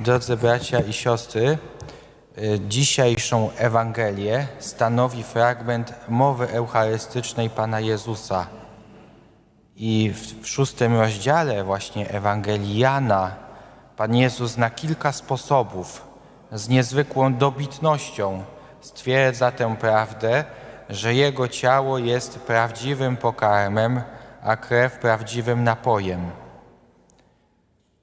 Drodzy bracia i siostry, y, dzisiejszą Ewangelię stanowi fragment mowy eucharystycznej Pana Jezusa. I w, szóstym rozdziale właśnie Ewangelii Jana Pan Jezus na kilka sposobów z niezwykłą dobitnością stwierdza tę prawdę, że Jego ciało jest prawdziwym pokarmem, a krew prawdziwym napojem.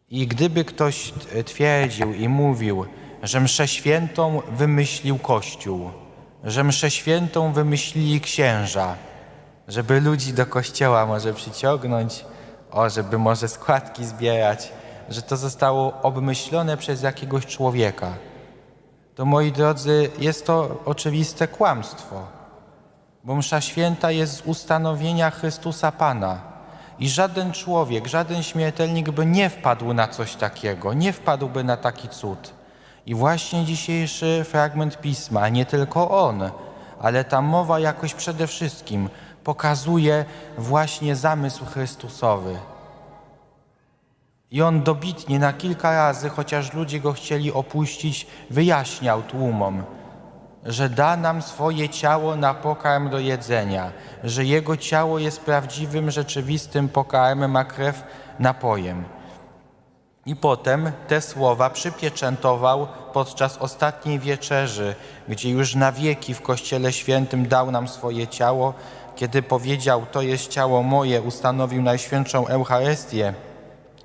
I gdyby ktoś twierdził i mówił, że mszę świętą wymyślił Kościół, że mszę świętą wymyślili księża, żeby ludzi do kościoła może przyciągnąć, o, żeby może składki zbierać, że to zostało obmyślone przez jakiegoś człowieka, to moi drodzy, jest to oczywiste kłamstwo, bo msza święta jest z ustanowienia Chrystusa Pana. I żaden człowiek, żaden śmiertelnik by nie wpadł na coś takiego, nie wpadłby na taki cud. I właśnie dzisiejszy fragment pisma, nie tylko on, ale ta mowa jakoś przede wszystkim pokazuje właśnie zamysł Chrystusowy. I on dobitnie na kilka razy, chociaż ludzie go chcieli opuścić, wyjaśniał tłumom, że da nam swoje ciało na pokarm do jedzenia, że jego ciało jest prawdziwym, rzeczywistym pokarmem, a krew napojem. I potem te słowa przypieczętował podczas ostatniej wieczerzy, gdzie już na wieki w Kościele Świętym dał nam swoje ciało, kiedy powiedział: To jest ciało moje, ustanowił Najświętszą Eucharystię.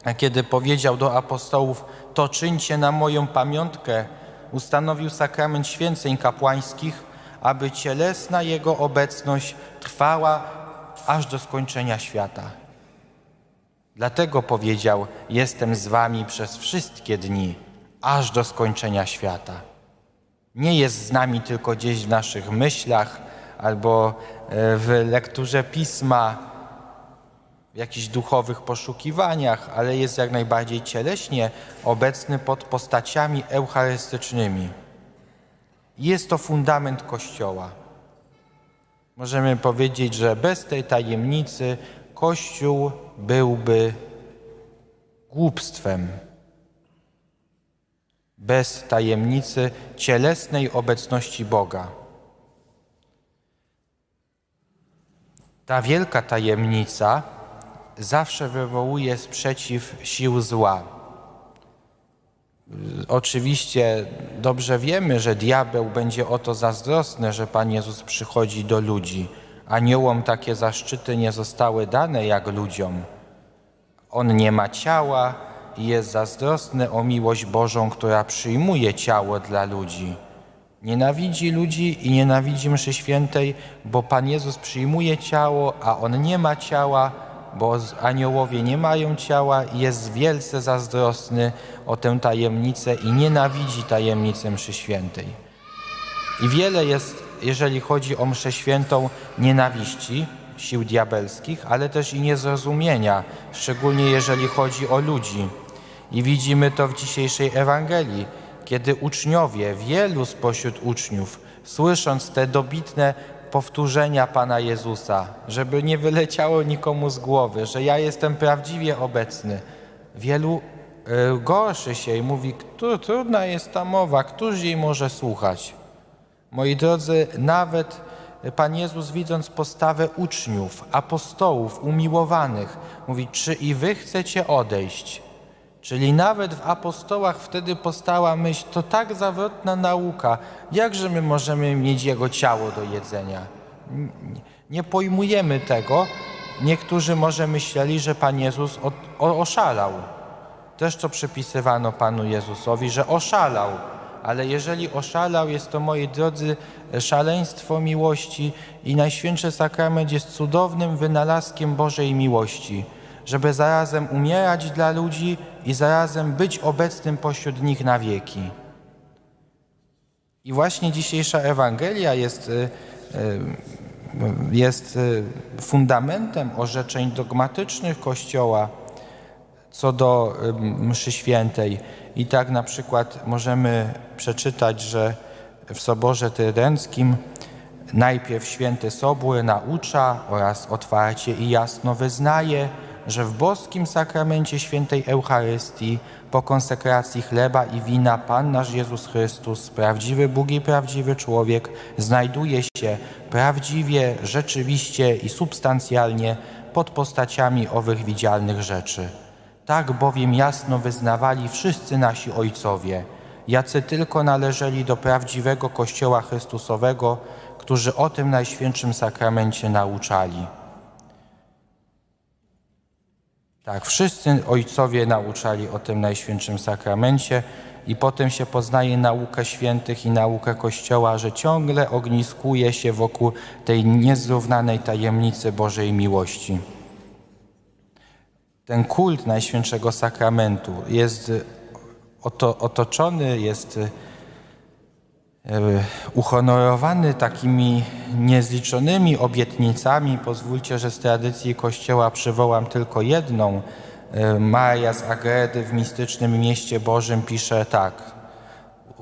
A kiedy powiedział do apostołów: To czyńcie na moją pamiątkę, ustanowił sakrament święceń kapłańskich, aby cielesna jego obecność trwała aż do skończenia świata. Dlatego powiedział: Jestem z wami przez wszystkie dni, aż do skończenia świata. Nie jest z nami tylko gdzieś w naszych myślach albo e, w lekturze pisma, jakichś duchowych poszukiwaniach, ale jest jak najbardziej cieleśnie obecny pod postaciami eucharystycznymi. Jest to fundament Kościoła. Możemy powiedzieć, że bez tej tajemnicy Kościół byłby głupstwem. Bez tajemnicy cielesnej obecności Boga. Ta wielka tajemnica zawsze wywołuje sprzeciw sił zła. Oczywiście dobrze wiemy, że diabeł będzie o to zazdrosny, że Pan Jezus przychodzi do ludzi. Aniołom takie zaszczyty nie zostały dane jak ludziom. On nie ma ciała i jest zazdrosny o miłość Bożą, która przyjmuje ciało dla ludzi. Nienawidzi ludzi i nienawidzi mszy świętej, bo Pan Jezus przyjmuje ciało, a On nie ma ciała, bo aniołowie nie mają ciała jest wielce zazdrosny o tę tajemnicę i nienawidzi tajemnicy mszy świętej. I wiele jest, jeżeli chodzi o mszę świętą, nienawiści sił diabelskich, ale też i niezrozumienia, szczególnie jeżeli chodzi o ludzi. I widzimy to w dzisiejszej Ewangelii, kiedy uczniowie, wielu spośród uczniów, słysząc te dobitne powtórzenia Pana Jezusa, żeby nie wyleciało nikomu z głowy, że ja jestem prawdziwie obecny, wielu y, gorszy się i mówi, "Któ- trudna jest ta mowa, któż jej może słuchać? Moi drodzy, nawet Pan Jezus, widząc postawę uczniów, apostołów, umiłowanych, mówi: Czy i wy chcecie odejść? Czyli nawet w apostołach wtedy powstała myśl: To tak zawrotna nauka, jakże my możemy mieć jego ciało do jedzenia? Nie pojmujemy tego. Niektórzy może myśleli, że Pan Jezus oszalał. Też to przypisywano Panu Jezusowi, że oszalał. Ale jeżeli oszalał, jest to, moi drodzy, szaleństwo miłości i Najświętszy Sakrament jest cudownym wynalazkiem Bożej miłości, żeby zarazem umierać dla ludzi i zarazem być obecnym pośród nich na wieki. I właśnie dzisiejsza Ewangelia jest, y, y, jest y, fundamentem orzeczeń dogmatycznych Kościoła co do mszy świętej. I tak na przykład możemy przeczytać, że w Soborze Trydenckim najpierw święty Sobór naucza oraz otwarcie i jasno wyznaje, że w boskim sakramencie świętej Eucharystii, po konsekracji chleba i wina, Pan nasz Jezus Chrystus, prawdziwy Bóg i prawdziwy człowiek, znajduje się prawdziwie, rzeczywiście i substancjalnie pod postaciami owych widzialnych rzeczy. Tak bowiem jasno wyznawali wszyscy nasi ojcowie, jacy tylko należeli do prawdziwego Kościoła Chrystusowego, którzy o tym Najświętszym Sakramencie nauczali. Tak, wszyscy ojcowie nauczali o tym Najświętszym Sakramencie i potem się poznaje naukę świętych i naukę Kościoła, że ciągle ogniskuje się wokół tej niezrównanej tajemnicy Bożej miłości. Ten kult Najświętszego Sakramentu jest oto, otoczony, jest uhonorowany takimi niezliczonymi obietnicami. Pozwólcie, że z tradycji Kościoła przywołam tylko jedną. E, Maria z Agredy w mistycznym mieście Bożym pisze tak.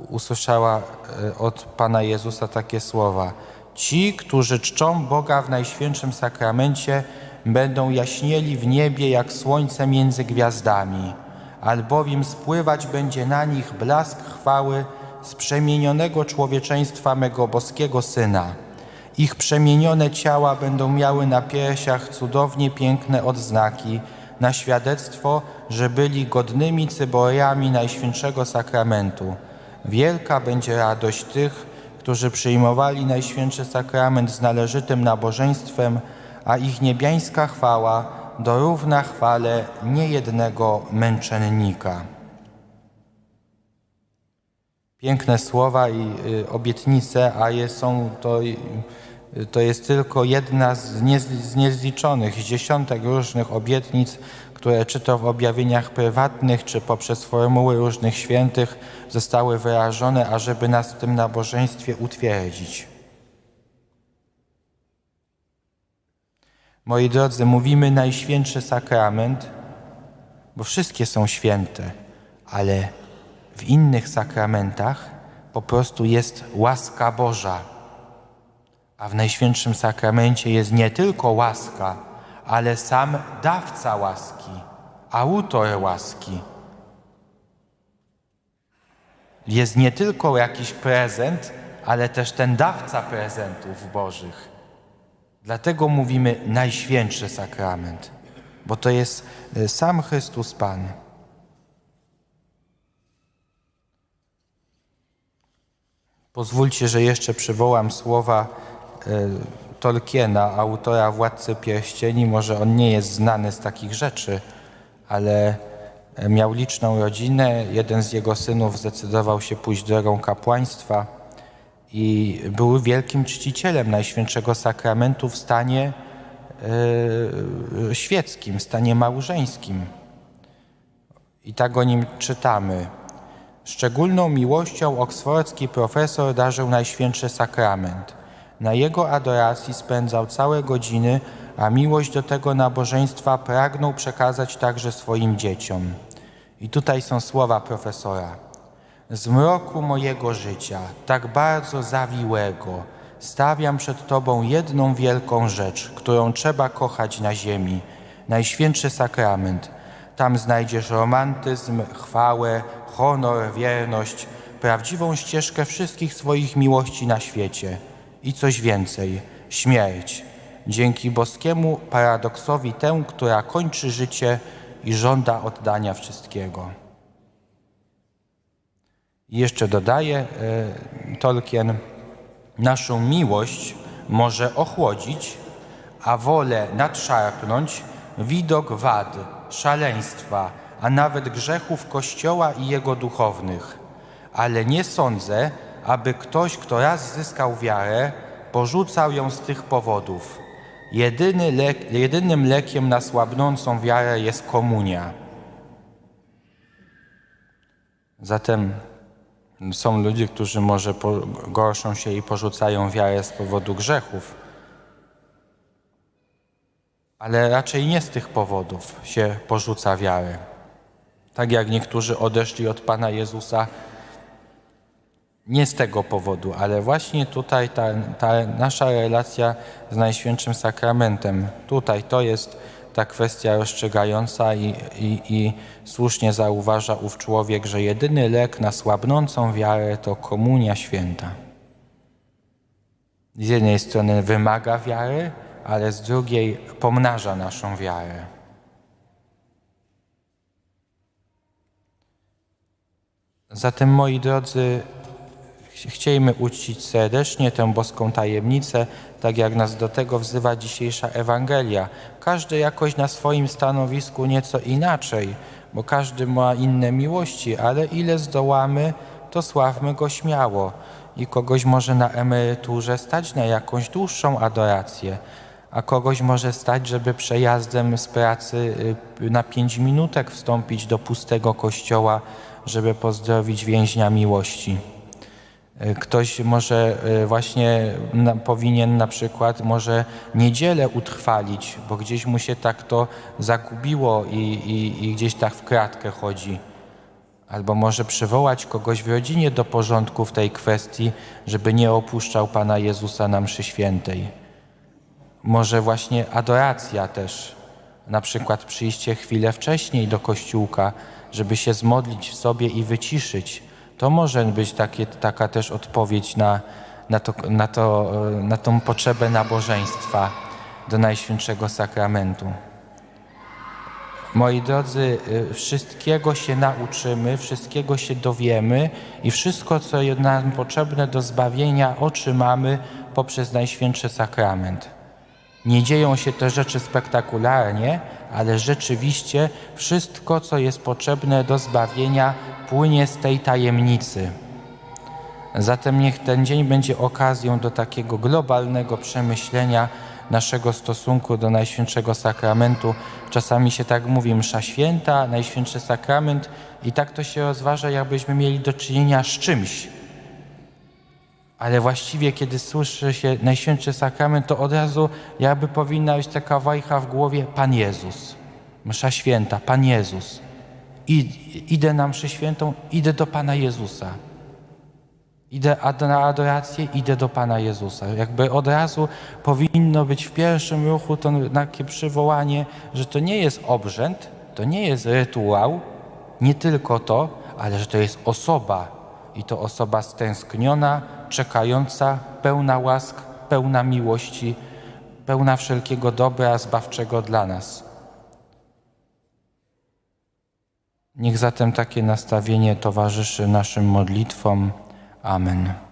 Usłyszała e, od Pana Jezusa takie słowa. Ci, którzy czczą Boga w Najświętszym Sakramencie, będą jaśnieli w niebie jak słońce między gwiazdami, albowiem spływać będzie na nich blask chwały z przemienionego człowieczeństwa mego boskiego Syna. Ich przemienione ciała będą miały na piersiach cudownie piękne odznaki, na świadectwo, że byli godnymi cyboriami Najświętszego Sakramentu. Wielka będzie radość tych, którzy przyjmowali Najświętszy Sakrament z należytym nabożeństwem, a ich niebiańska chwała dorówna chwale niejednego męczennika. Piękne słowa i y, obietnice, a je są to, y, to jest tylko jedna z, z niezliczonych, z dziesiątek różnych obietnic, które czy to w objawieniach prywatnych, czy poprzez formuły różnych świętych zostały wyrażone, ażeby nas w tym nabożeństwie utwierdzić. Moi drodzy, mówimy Najświętszy Sakrament, bo wszystkie są święte, ale w innych sakramentach po prostu jest łaska Boża. A w Najświętszym Sakramencie jest nie tylko łaska, ale sam dawca łaski, autor łaski. Jest nie tylko jakiś prezent, ale też ten dawca prezentów Bożych. Dlatego mówimy Najświętszy Sakrament, bo to jest y, sam Chrystus Pan. Pozwólcie, że jeszcze przywołam słowa y, Tolkiena, autora Władcy Pierścieni. Może on nie jest znany z takich rzeczy, ale e, miał liczną rodzinę. Jeden z jego synów zdecydował się pójść drogą kapłaństwa i był wielkim czcicielem Najświętszego Sakramentu w stanie e, świeckim, w stanie małżeńskim. I tak o nim czytamy. Szczególną miłością oksfordzki profesor darzył Najświętszy Sakrament. Na jego adoracji spędzał całe godziny, a miłość do tego nabożeństwa pragnął przekazać także swoim dzieciom. I tutaj są słowa profesora. Z mroku mojego życia, tak bardzo zawiłego, stawiam przed Tobą jedną wielką rzecz, którą trzeba kochać na ziemi Najświętszy Sakrament. Tam znajdziesz romantyzm, chwałę, honor, wierność, prawdziwą ścieżkę wszystkich swoich miłości na świecie i coś więcej śmierć. Dzięki boskiemu paradoksowi tę, która kończy życie i żąda oddania wszystkiego. I jeszcze dodaje e, Tolkien, naszą miłość może ochłodzić, a wolę nadszarpnąć widok wad, szaleństwa, a nawet grzechów Kościoła i jego duchownych. Ale nie sądzę, aby ktoś, kto raz zyskał wiarę, porzucał ją z tych powodów. Jedyny lek, jedynym lekiem na słabnącą wiarę jest komunia. Zatem są ludzie, którzy może gorszą się i porzucają wiarę z powodu grzechów, ale raczej nie z tych powodów się porzuca wiarę. Tak jak niektórzy odeszli od Pana Jezusa nie z tego powodu, ale właśnie tutaj ta, ta nasza relacja z Najświętszym Sakramentem, tutaj to jest ta kwestia rozstrzygająca i, i, i słusznie zauważa ów człowiek, że jedyny lek na słabnącą wiarę to komunia święta. Z jednej strony wymaga wiary, ale z drugiej pomnaża naszą wiarę. Zatem, moi drodzy, ch- chciejmy uczcić serdecznie tę boską tajemnicę, tak jak nas do tego wzywa dzisiejsza Ewangelia. Każdy jakoś na swoim stanowisku nieco inaczej, bo każdy ma inne miłości, ale ile zdołamy, to sławmy go śmiało. I kogoś może na emeryturze stać na jakąś dłuższą adorację, a kogoś może stać, żeby przejazdem z pracy y, na pięć minutek wstąpić do pustego kościoła, żeby pozdrowić więźnia miłości. Y, Ktoś może y, właśnie powinien na przykład może niedzielę utrwalić, bo gdzieś mu się tak to zagubiło i, i, i gdzieś tak w kratkę chodzi. Albo może przywołać kogoś w rodzinie do porządku w tej kwestii, żeby nie opuszczał Pana Jezusa na mszy świętej. Może właśnie adoracja też, na przykład przyjście chwilę wcześniej do kościółka, żeby się zmodlić w sobie i wyciszyć. To może być takie, taka też odpowiedź na, na, to, na, to, e, na tą potrzebę nabożeństwa do Najświętszego Sakramentu. Moi drodzy, y, wszystkiego się nauczymy, wszystkiego się dowiemy i wszystko, co nam potrzebne do zbawienia, otrzymamy poprzez Najświętszy Sakrament. Nie dzieją się te rzeczy spektakularnie, ale rzeczywiście wszystko, co jest potrzebne do zbawienia, płynie z tej tajemnicy. Zatem niech ten dzień będzie okazją do takiego globalnego przemyślenia naszego stosunku do Najświętszego Sakramentu. Czasami się tak mówi msza święta, Najświętszy Sakrament i tak to się rozważa, jakbyśmy mieli do czynienia z czymś. Ale właściwie, kiedy słyszy się Najświętszy Sakrament, to od razu jakby powinna być taka wajcha w głowie Pan Jezus. Msza święta, Pan Jezus. I, idę na mszę świętą, idę do Pana Jezusa. Idę na adorację, idę do Pana Jezusa. Jakby od razu powinno być w pierwszym ruchu to takie przywołanie, że to nie jest obrzęd, to nie jest rytuał, nie tylko to, ale że to jest osoba. I to osoba stęskniona, czekająca, pełna łask, pełna miłości, pełna wszelkiego dobra zbawczego dla nas. Niech zatem takie nastawienie towarzyszy naszym modlitwom. Amen.